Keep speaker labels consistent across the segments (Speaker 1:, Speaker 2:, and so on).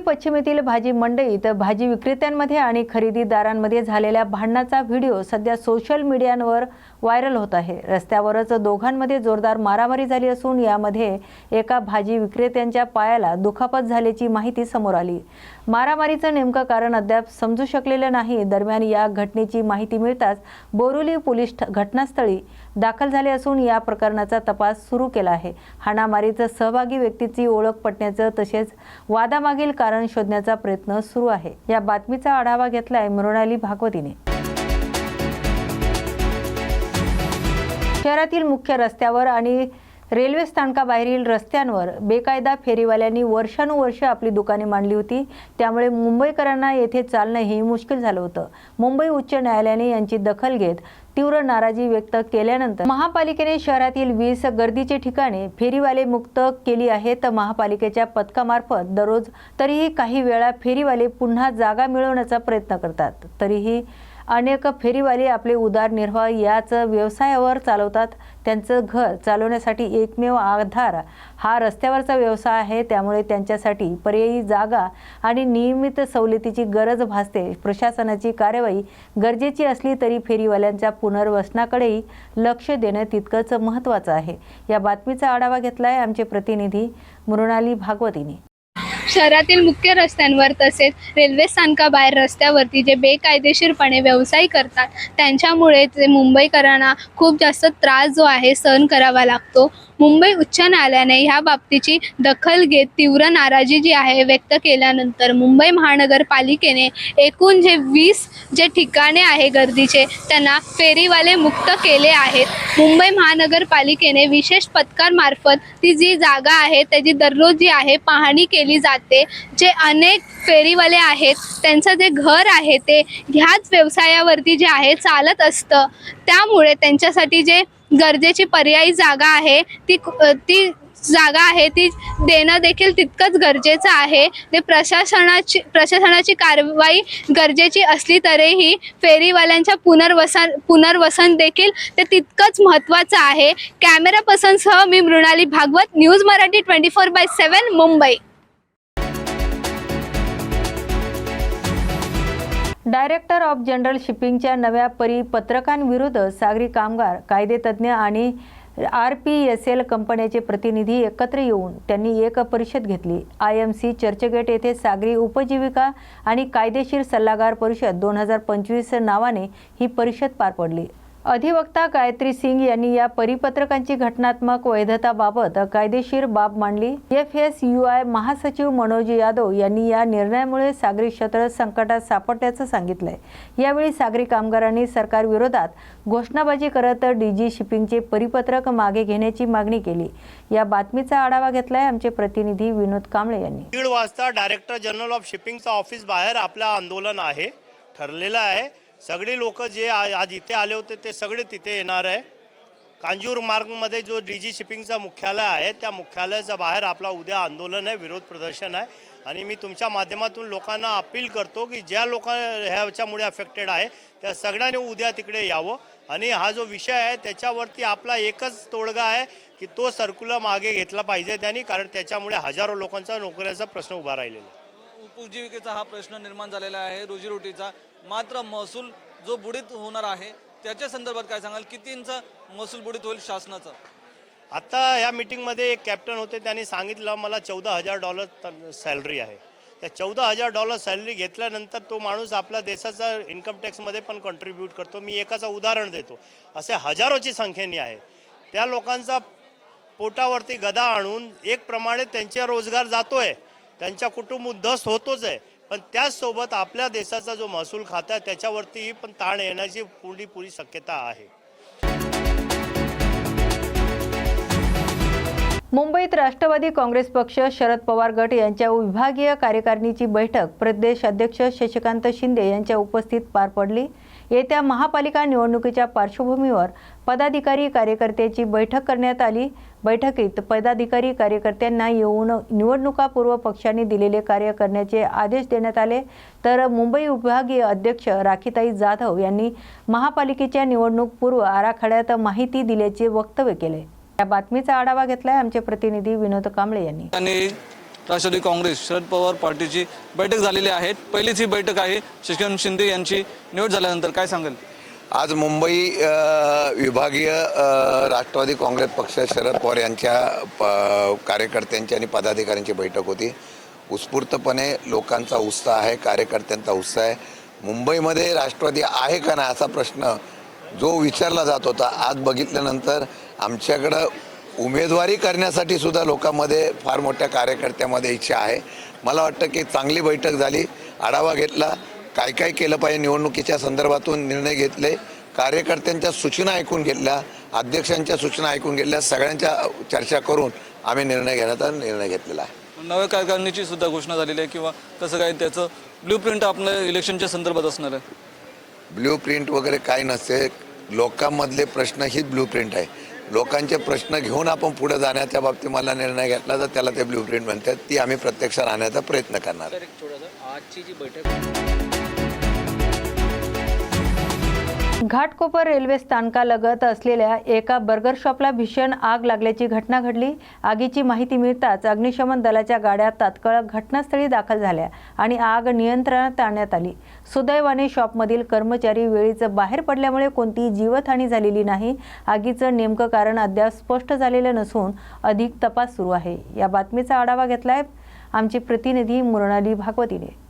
Speaker 1: पश्चिमेतील भाजी मंडईत भाजी विक्रेत्यांमध्ये आणि खरेदीदारांमध्ये झालेल्या भांडणाचा व्हिडिओ सध्या सोशल मीडियावर व्हायरल होत आहे. रस्त्यावरच दोघांमध्ये जोरदार मारामारी झाली असून यामध्ये एका भाजी विक्रेत्यांच्या पायाला दुखापत झाल्याची माहिती समोर आली. मारामारीचं नेमकं कारण अद्याप समजू शकलेलं नाही. दरम्यान या घटनेची माहिती मिळताच बोरुली पोलीस ठ- घटनास्थळी दाखल झाले असून या प्रकरणाचा तपास सुरू केला आहे. हाणामारीचं सहभागी व्यक्तीची ओळख पटण्याचं तसेच वादामागील कारण शोधण्याचा प्रयत्न सुरू आहे. या बातमीचा आढावा घेतलाय मृणाली भागवतीने. शहरातील मुख्य रस्त्यावर आणि रेल्वे स्थानकाबाहेरील रस्त्यांवर बेकायदा फेरीवाल्यांनी वर्षानुवर्ष आपली दुकाने मांडली होती. त्यामुळे मुंबईकरांना येथे चालणं हे मुश्किल झालं होतं. मुंबई उच्च न्यायालयाने यांची दखल घेत तीव्र नाराजी व्यक्त केल्यानंतर महापालिकेने शहरातील वीस गर्दीचे ठिकाणे फेरीवाले मुक्त केली आहेत. महापालिकेच्या पथकामार्फत दररोज तरीही काही वेळा फेरीवाले पुन्हा जागा मिळवण्याचा प्रयत्न करतात. तरीही अनेक फेरीवाले आपले उदारनिर्वाह याच व्यवसायावर चालवतात. त्यांचं घर चालवण्यासाठी एकमेव आधार हा रस्त्यावरचा व्यवसाय आहे. त्यामुळे त्यांच्यासाठी पर्यायी जागा आणि नियमित सवलतीची गरज भासते. प्रशासनाची कार्यवाही गरजेची असली तरी फेरीवाल्यांच्या पुनर्वसनाकडेही लक्ष देणं तितकंच महत्त्वाचं आहे. या बातमीचा आढावा घेतला आहे आमचे प्रतिनिधी मृणाली भागवतीने.
Speaker 2: शहरातील मुख्य रस्त्यांवर तसेच रेल्वे स्थानकाबाहेर रस्त्यावरती जे बेकायदेशीरपणे व्यवसाय करतात त्यांच्यामुळे ते मुंबईकरांना खूप जास्त त्रास जो आहे सहन करावा लागतो. मुंबई उच्च न्यायालयाने ह्या बाबतीची दखल घेत तीव्र नाराजी जी आहे व्यक्त केल्यानंतर मुंबई महानगरपालिकेने एकूण जे वीस जे ठिकाणे आहे गर्दीचे त्यांना फेरीवाले मुक्त केले आहेत. मुंबई महानगरपालिकेने विशेष पथकांमार्फत ती जी जागा आहे त्याची दररोज जी आहे पाहणी केली जाते. जे अनेक फेरीवाले आहेत त्यांचं जे घर आहे ते ह्याच व्यवसायावरती जे आहे चालत असतं. त्यामुळे त्यांच्यासाठी जे गरजेची पर्यायी जागा आहे ती ती जागा आहे ती देणं देखील तितकंच गरजेचं आहे. ते प्रशासनाची प्रशासनाची कारवाई गरजेची असली तरीही फेरीवाल्यांच्या पुनर्वसन पुनर्वसन देखील ते तितकंच महत्त्वाचं आहे. कॅमेरा पर्सनसह मी Mrunali Bhagwat news Marathi twenty four by seven Mumbai.
Speaker 1: Director of general शिपिंगच्या नव्या परिपत्रकांविरुद्ध सागरी कामगार कायदेतज्ञ आणि आर पी एस एल कंपन्याचे प्रतिनिधी एकत्र येऊन त्यांनी एक परिषद घेतली. आय एम सी चर्चगेट येथे सागरी उपजीविका आणि कायदेशीर सल्लागार परिषद दोन हजार पंचवीस नावाने ही परिषद पार पडली. अधिवक्ता गायत्री सिंग यांनी या परिपत्रकांची घटनात्मक वैधताबाबत कायदेशीर बाब मांडली. एफ एस यू आय महासचिव मनोज यादव यांनी या निर्णयामुळे सागरी क्षेत्र संकटात सापडल्याचं सांगितलंय. यावेळी सागरी कामगारांनी सरकारविरोधात घोषणाबाजी करत डीजी शिपिंगचे परिपत्रक मागे घेण्याची मागणी केली. या बातमीचा आढावा घेतलाय आमचे प्रतिनिधी विनोद कांबळे यांनी.
Speaker 3: दीड वाजता डायरेक्टर जनरल ऑफ शिपिंगचा ऑफिस बाहेर आपलं आंदोलन आहे ठरलेलं आहे. सगळे लोक जे आज इथे आले होते ते सगळे तिथे येणार आहे. कांजूर मार्गमध्ये जो डी जी शिपिंगचं मुख्यालय आहे त्या मुख्यालयाच्या बाहेर आपला उद्या आंदोलन आहे विरोध प्रदर्शन आहे. आणि मी तुमच्या माध्यमातून लोकांना अपील करतो की ज्या लोक ह्याच्यामुळे अफेक्टेड आहे त्या सगळ्यांनी उद्या तिकडे यावं. आणि हा जो विषय आहे त्याच्यावरती आपला एकच तोडगा आहे की तो सर्क्युलर मागे घेतला पाहिजे त्यांनी कारण त्याच्यामुळे हजारो लोकांचा नोकऱ्याचा प्रश्न उभा राहिलेला आहे.
Speaker 4: उपजीविकेचा हा प्रश्न निर्माण झालेला आहे रोजीरोटीचा. मात्र महसूल जो बुडीत होणार आहे त्याच्या संदर्भात काय सांगाल? कितींचा महसूल बुडीत होईल शासनाचा?
Speaker 3: आता या मीटिंगमध्ये एक कॅप्टन होते त्यांनी सांगितलं मला चौदा हजार डॉलर सॅलरी आहे. त्या चौदा हजार डॉलर सॅलरी घेतल्यानंतर तो माणूस आपल्या देशाचा इन्कम टॅक्समध्ये पण कॉन्ट्रीब्यूट करतो. मी एकाचं उदाहरण देतो. असे हजारोची संख्येने आहे. त्या लोकांचा पोटावरती गदा आणून एक प्रमाणे त्यांचा रोजगार जातोय. त्यांच्या कुटुंब उद्धस्त होतोच आहे. पण त्याचसोबत आपल्या देशाचा जो महसूल खाता आहे त्याच्यावरतीही पण ताण येण्याची पुरी पुरी शक्यता आहे.
Speaker 1: मुंबईत राष्ट्रवादी काँग्रेस पक्ष शरद पवार गट यांच्या विभागीय कार्यकारिणीची बैठक प्रदेश अध्यक्ष शशिकांत शिंदे यांच्या उपस्थित पार पडली. येत्या महापालिका निवडणुकीच्या पार्श्वभूमीवर पदाधिकारी कार्यकर्त्याची बैठक करण्यात आली. बैठकीत पदाधिकारी कार्यकर्त्यांना येऊन निवडणुकापूर्व पक्षांनी दिलेले कार्य करण्याचे आदेश देण्यात आले. तर मुंबई विभागीय अध्यक्ष राखीताई जाधव यांनी महापालिकेच्या निवडणूक पूर्व आराखड्यात माहिती दिल्याचे वक्तव्य केले. या बातमीचा आढावा घेतलाय आमचे प्रतिनिधी विनोद कांबळे यांनी.
Speaker 4: राष्ट्रवादी काँग्रेस शरद पवार पार्टीची बैठक झालेली आहे. पहिलीच ही बैठक आहे. शशिकांत शिंदे यांची निवड झाल्यानंतर काय सांगाल?
Speaker 5: आज मुंबई विभागीय राष्ट्रवादी काँग्रेस पक्ष शरद पवार यांच्या प- कार्यकर्त्यांची आणि पदाधिकाऱ्यांची बैठक होती. उत्स्फूर्तपणे लोकांचा उत्साह आहे कार्यकर्त्यांचा उत्साह आहे. मुंबईमध्ये राष्ट्रवादी आहे का नाही असा प्रश्न जो विचारला जात होता आज बघितल्यानंतर आमच्याकडं उमेदवारी करण्यासाठी सुद्धा लोकांमध्ये फार मोठ्या कार्यकर्त्यामध्ये इच्छा आहे. मला वाटतं की चांगली बैठक झाली. आढावा घेतला. काय काय केलं पाहिजे निवडणुकीच्या संदर्भातून निर्णय घेतले. कार्यकर्त्यांच्या सूचना ऐकून घेतल्या. अध्यक्षांच्या सूचना ऐकून घेतल्या. सगळ्यांच्या चर्चा करून आम्ही निर्णय घेण्याचा निर्णय घेतलेला आहे.
Speaker 4: नव्या कारखान्याची सुद्धा घोषणा झालेली आहे किंवा कसं काय त्याचं ब्ल्यू प्रिंट आपल्या इलेक्शनच्या संदर्भात असणार आहे?
Speaker 5: ब्ल्यू प्रिंट वगैरे काय नसते. लोकांमधले प्रश्न हीच ब्ल्यू प्रिंट आहे. लोकांचे प्रश्न घेऊन आपण पुढे जाण्याच्या बाबतीत मला निर्णय घेतला तर त्याला ते ब्ल्यू प्रिंट म्हणतात. ती आम्ही प्रत्यक्षात आणण्याचा प्रयत्न करणार.
Speaker 6: आजची जी बैठक
Speaker 1: घाटकोपर रेल्वे स्थानकालगत असलेल्या एका बर्गर शॉपला भीषण आग लागल्याची घटना घडली. आगीची माहिती मिळताच अग्निशमन दलाच्या गाड्या तात्काळ घटनास्थळी दाखल झाल्या आणि आग नियंत्रणात आणण्यात आली. सुदैवाने शॉपमधील कर्मचारी वेळीच बाहेर पडल्यामुळे कोणतीही जीवतहानी झालेली नाही. आगीचं नेमकं कारण अद्याप स्पष्ट झालेलं नसून अधिक तपास सुरू आहे. या बातमीचा आढावा घेतलाय आमची प्रतिनिधी मृणाली भागवतीने.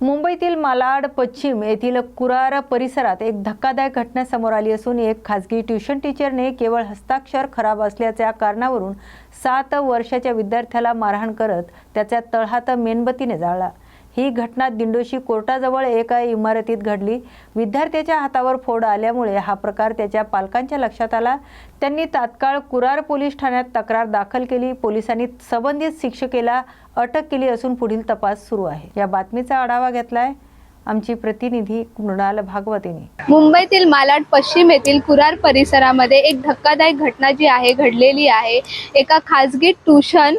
Speaker 1: मुंबईतील मालाड पश्चिम येथील कुरार परिसरात एक धक्कादायक घटना समोर आली असून एक खासगी ट्युशन टीचरने केवळ हस्ताक्षर खराब असल्याच्या कारणावरून सात वर्षाच्या विद्यार्थ्याला मारहाण करत त्याचा तळहात मेणबत्तीने जाळला. ही घटना दिंडोशी कोर्टाजवळ एका इमारतीत घडली. विद्यार्थ्याच्या हातावर फोड आल्यामुळे हा प्रकार त्याच्या पालकांच्या लक्षात आला. त्यांनी तात्काळ कुरार पोलीस ठाण्यात तक्रार दाखल केली. पोलिसांनी संबंधित शिक्षकेला अटक केली असून पुढील तपास सुरू आहे. या बातमीचा आढावा घेतलाय आमची प्रतिनिधी मृणाल भागवतीने.
Speaker 2: मुंबईतील मालाड पश्चिम येथील कुरार परिसरामध्ये एक धक्कादायक घटना जी आहे घडलेली आहे. एका खाजगी ट्यूशन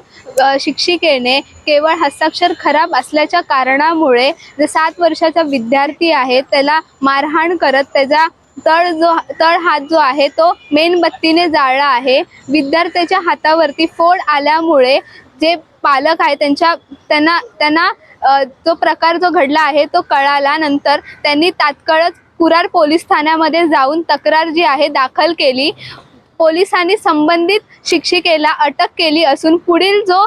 Speaker 2: शिक्षिकेने केवळ हस्ताक्षर खराब असल्याच्या कारणामुळे जे सात वर्षाचा विद्यार्थी आहे त्याला मारहाण करत त्याचा तळ जो तळ हात जो आहे तो मेणबत्तीने जाळला आहे. विद्यार्थ्याच्या हातावरती फोड आल्यामुळे जे पालक आहे त्यांच्या त्यांना त्यांना जो प्रकार जो घडला आहे तो कळाला नंतर त्यांनी तात्काळच कुरार पोलीस ठाण्यामध्ये जाऊन तक्रार जी आहे दाखल केली. पोलिसांनी संबंधित शिक्षिकेला अटक केली असून पुढील जो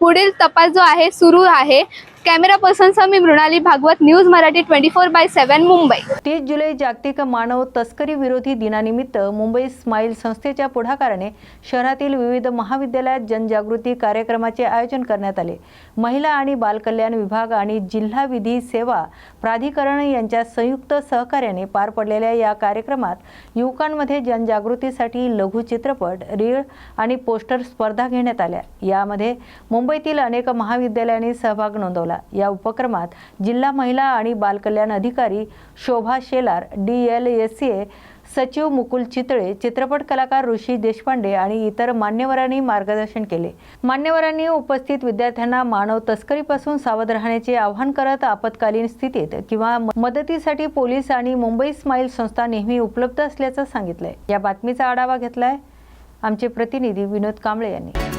Speaker 2: पुढील तपास जो आहे सुरू आहे कॅमेरा पर्सनसह मी Mrunali Bhagwat news Marathi twenty four by seven Mumbai.
Speaker 1: तीस जुलै जागतिक मानव तस्करी विरोधी दिनानिमित्त मुंबई स्माईल संस्थेच्या पुढाकाराने शहरातील विविध महाविद्यालयात जनजागृती कार्यक्रमाचे आयोजन करण्यात आले. महिला आणि बालकल्याण विभाग आणि जिल्हा विधी सेवा प्राधिकरण यांच्या संयुक्त सहकार्याने पार पडलेल्या या कार्यक्रमात युवकांमध्ये जनजागृतीसाठी लघु चित्रपट रीळ आणि पोस्टर स्पर्धा घेण्यात आल्या. यामध्ये मुंबईतील अनेक महाविद्यालयांनी सहभाग नोंदवला. या उपक्रमात जिल्हा महिला आणि बालकल्याण अधिकारी Shobha Shelar D L S A सचिव मुकुल चितळे चित्रपट कलाकार ऋषी देशपांडे आणि इतर मान्यवरांनी मार्गदर्शन केले. मान्यवरांनी उपस्थित विद्यार्थ्यांना मानव तस्करीपासून सावध राहण्याचे आवाहन करत आपत्कालीन स्थितीत किंवा मदतीसाठी पोलीस आणि मुंबई स्माईल संस्था नेहमी उपलब्ध असल्याचं सांगितलंय. या बातमीचा आढावा घेतलाय आमचे प्रतिनिधी विनोद कांबळे यांनी.